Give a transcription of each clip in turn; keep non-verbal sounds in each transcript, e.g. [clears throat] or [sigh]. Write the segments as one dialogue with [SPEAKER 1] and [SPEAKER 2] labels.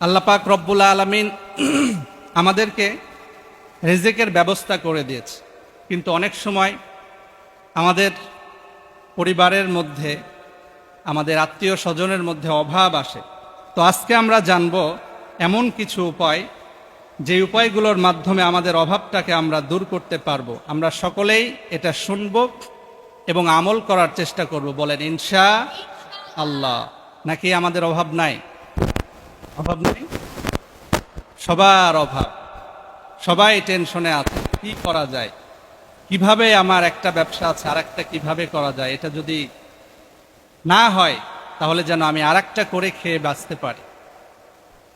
[SPEAKER 1] আল্লাপাক রব্বুল আলমিন [clears throat] আমাদেরকে রেজেকের ব্যবস্থা করে দিয়েছে। কিন্তু অনেক সময় আমাদের পরিবারের মধ্যে, আমাদের আত্মীয় স্বজনের মধ্যে অভাব আসে। তো আজকে আমরা জানব এমন কিছু উপায় যে উপায়গুলোর মাধ্যমে আমাদের অভাবটাকে আমরা দূর করতে পারব। আমরা সকলেই এটা শুনব এবং আমল করার চেষ্টা করব বলেন, ইনশা আল্লাহ। নাকি আমাদের অভাব নাই? অভাব নেই? সবার অভাব। সবাই টেনশনে আছে, কি করা যায়? কীভাবে আমার একটা ব্যবসা আছে আর একটা কীভাবে করা যায়? এটা যদি না হয়, তাহলে যেন আমি আর করে খেয়ে বাঁচতে পারি।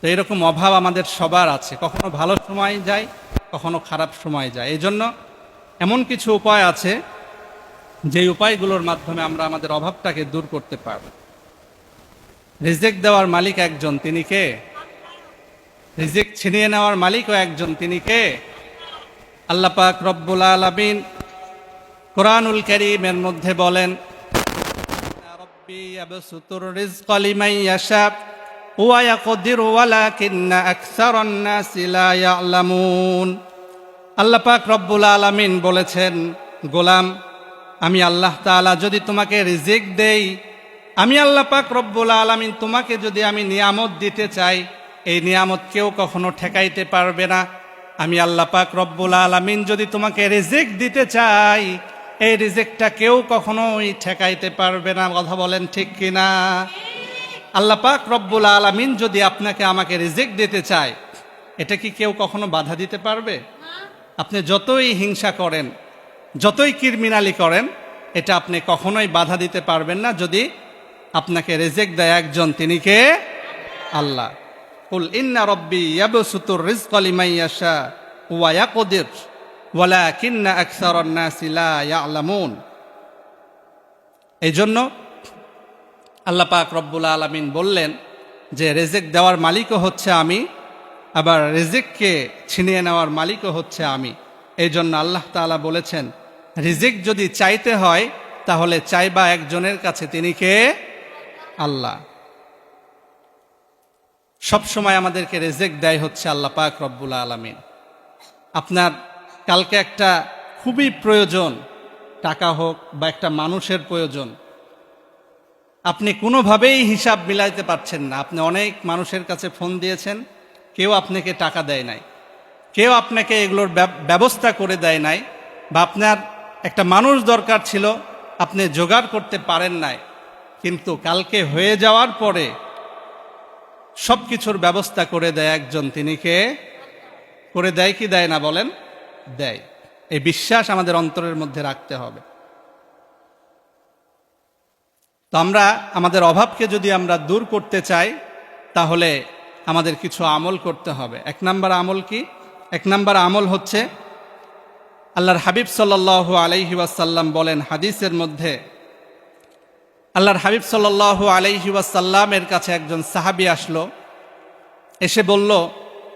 [SPEAKER 1] তো এরকম অভাব আমাদের সবার আছে। কখনো ভালো সময় যায়, কখনো খারাপ সময় যায়। এই জন্য এমন কিছু উপায় আছে যে উপায়গুলোর মাধ্যমে আমরা আমাদের অভাবটাকে দূর করতে পারব। রিজেক দেওয়ার মালিক একজন, তিনি কে? রিজেক ছিনিয়ে নেওয়ার মালিকও একজন, তিনি কে? আল্লাহ পাক রব্বুল আলামিন কোরআনুল কারীমের মধ্যে বলেন আল্লাহ রব্বুল আলামিন বলেছেন, গোলাম, আমি আল্লাহ তাআলা যদি তোমাকে রিজিক দেই আমি আল্লাহ পাক রব্বুল আলামিন তোমাকে যদি আমি নিয়ামত দিতে চাই, এই নিয়ামত কেউ কখনো ঠেকাইতে পারবে না। আমি আল্লাহ পাক রব্বুল আলামিন যদি তোমাকে রিজিক দিতে চাই, এই রিজিকটা কেউ কখনোই ঠেকাইতে পারবে না। কথা বলেন ঠিক কিনা? আল্লাহ পাক রব্বুল আলামিন যদি আপনাকে আমাকে রিজিক দিতে চায়, এটা কি কেউ কখনো বাধা দিতে পারবে? আপনি যতই হিংসা করেন, যতই কিরমিনালি করেন, এটা আপনি কখনোই বাধা দিতে পারবেন না। যদি আপনাকে রেজেক দেয় একজন, তিনি কে? আল্লাহ। কুল ইন্না রব্বি ইয়াবসুতুর রিজকা লিমান ইয়াশা ওয়া ইয়াকদির, ওয়ালাকিন্না আকসারান নাসি লা ইয়ালামুন। এই জন্য আল্লাহ পাক রব্বুল আলামিন বললেন যে, রেজেক দেওয়ার মালিকও হচ্ছে আমি, আবার রেজেককে ছিনিয়ে নেওয়ার মালিকও হচ্ছে আমি। এই জন্য আল্লাহ তাআলা বলেছেন, রিজিক যদি চাইতে হয় তাহলে চাইবা একজনের কাছে, তিনি কে? আল্লাহ। সব সময় আমাদেরকে রেজেক দেয় হচ্ছে আল্লাহ পাক রব্বুল আলমিন। আপনার কালকে একটা খুবই প্রয়োজন, টাকা হোক বা একটা মানুষের প্রয়োজন, আপনি কোনোভাবেই হিসাব মিলাইতে পারছেন না। আপনি অনেক মানুষের কাছে ফোন দিয়েছেন, কেউ আপনাকে টাকা দেয় নাই। কেউ আপনাকে এগুলোর ব্যবস্থা করে দেয় নাই বা আপনার একটা মানুষ দরকার ছিল, আপনি জোগাড় করতে পারেন নাই। কিন্তু কালকে হয়ে যাওয়ার পরে সব কিছুর ব্যবস্থা করে দেয় একজন, তিনি কে? করে দেয় কি দেয় না বলেন? দেয়। এই বিশ্বাস আমাদের অন্তরের মধ্যে রাখতে হবে। তো আমরা, আমাদের অভাবকে যদি আমরা দূর করতে চাই, তাহলে আমাদের কিছু আমল করতে হবে। এক নাম্বার আমল কি? এক নাম্বার আমল হচ্ছে, আল্লাহর হাবিব সাল্লাহ আলাইহি ওয়াসাল্লাম বলেন, হাদিসের মধ্যে আল্লাহর হাবিব সাল্লাহ আলাইহি ওয়াসাল্লামের কাছে একজন সাহাবি আসলো। এসে বলল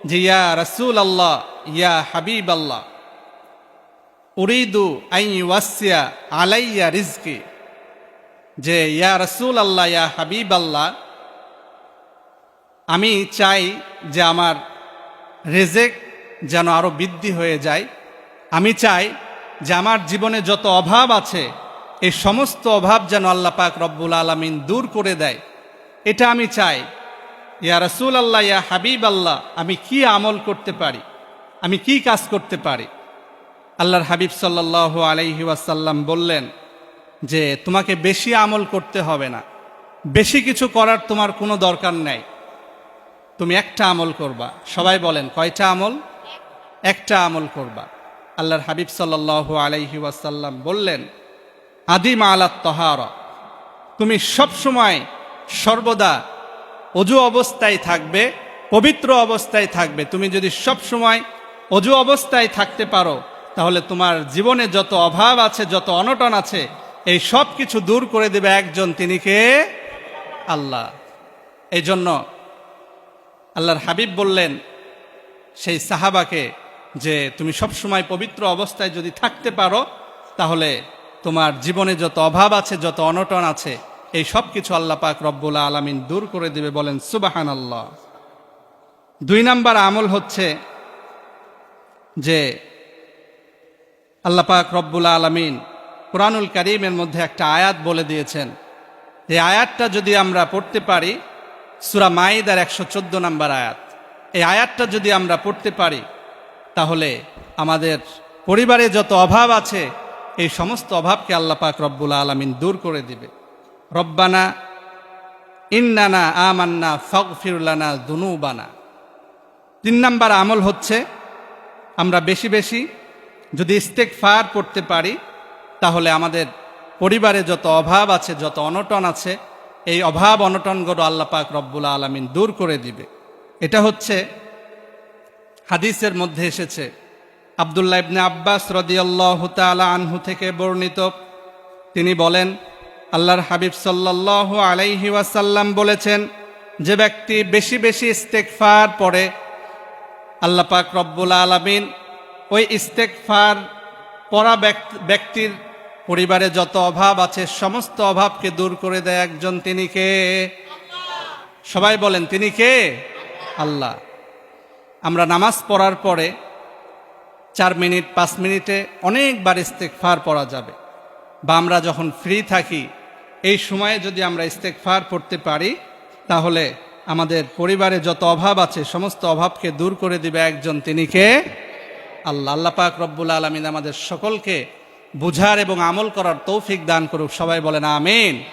[SPEAKER 1] যে, ইয়া রসুল আল্লাহ ইয়া হাবিব আল্লাহ উরিদু আই ওয়াসিয়া আলাইয়া রিজকি, যে, ইয়া রসুল আল্লাহ ইয়া হাবিব আল্লাহ আমি চাই যে আমার রেজেক যেন আরও বৃদ্ধি হয়ে যায়। আমি চাই যে আমার জীবনে যত অভাব আছে এই সমস্ত অভাব যেন আল্লাহ পাক রব্বুল আলমিন দূর করে দেয়। এটা আমি চাই। ইয়া রসুল আল্লাহ ইয়া হাবিব আল্লাহ আমি কি আমল করতে পারি? আমি কি কাজ করতে পারি? আল্লাহর হাবিব সাল্লাহ আলাইহি ওয়াসাল্লাম বললেন যে তোমাকে বেশি আমল করতে হবে না। বেশি কিছু করার তোমার কোনো দরকার নেই। তুমি একটা আমল করবা। সবাই বলেন কয়টা আমল? একটা। আমল করবা। আল্লাহর হাবিব সাল্লাহ আলাইহি ওয়াসাল্লাম বললেন আদিম আলাত তহারা। তুমি সব সময় সর্বদা অজু অবস্থায় থাকবে, পবিত্র অবস্থায় থাকবে। তুমি যদি সব সময় অজু অবস্থায় থাকতে পারো, তাহলে তোমার জীবনে যত অভাব আছে, যত অনটন আছে, এই সব কিছু দূর করে দেবে একজন, তিনি কে? আল্লাহ। এই জন্য আল্লাহর হাবিব বললেন সেই সাহাবাকে যে, তুমি সব সময় পবিত্র অবস্থায় যদি থাকতে পারো, তাহলে তোমার জীবনে যত অভাব আছে, যত অনটন আছে, এই সব কিছু আল্লাহ পাক রব্বুল আলমিন দূর করে দিবে বলেন সুবাহান আল্লাহ দুই নাম্বার আমল হচ্ছে যে আল্লাপাক রব্বুল আলমিন কোরআনুল করিমের মধ্যে একটা আয়াত বলে দিয়েছেন। এই আয়াতটা যদি আমরা পড়তে পারি, সুরা মাইদার একশো চোদ্দ নাম্বার আয়াত, এই আয়াতটা যদি আমরা পড়তে পারি, তাহলে আমাদের পরিবারে যত অভাব আছে এই সমস্ত অভাবকে আল্লাপাক রব্বুল আলমিন দূর করে দিবে। রব্বানা, ইন্নানা আমান্না ফগফিরুলানা দুনুবানা। তিন নাম্বার আমল হচ্ছে, আমরা বেশি বেশি যদি ইস্তেক ফার পড়তে পারি, তাহলে আমাদের পরিবারে যত অভাব আছে, যত অনটন আছে, এই অভাব অনটনগুলো আল্লাহ পাক রব্বুল আলমিন দূর করে দিবে। এটা হচ্ছে, হাদিসের মধ্যে এসেছে আবদুল্লাহ ইবনে আব্বাস রদিয়াল্লাহ তালা আনহু থেকে বর্ণিত। তিনি বলেন, আল্লাহর হাবিব সাল্লাহ আলাইহি ওয়াসাল্লাম বলেছেন, যে ব্যক্তি বেশি বেশি ইস্তেকফার পড়ে, আল্লাহ পাক রব্বুল আলমিন ওই ইস্তেকফার ব্যক্ত- ব্যক্তির পরিবারে যত অভাব আছে, সমস্ত অভাবকে দূর করে দেয় একজন তিনি কে? সবাই বলেন, তিনি কে? আল্লাহ। আমরা নামাজ পড়ার পরে চার মিনিট, পাঁচ মিনিটে অনেকবার ইস্তেকফার পড়া যাবে। বা আমরা যখন ফ্রি থাকি, এই সময়ে যদি আমরা ইস্তেকফার পড়তে পারি, তাহলে আমাদের পরিবারে যত অভাব আছে, সমস্ত অভাবকে দূর করে দিবে একজন তিনি কে? আল্লাহ। আল্লাহ পাক রব্বুল আলমিন আমাদের সকলকে বুঝার এবং আমল করার তৌফিক দান করুক। সবাই বলেন, আমিন।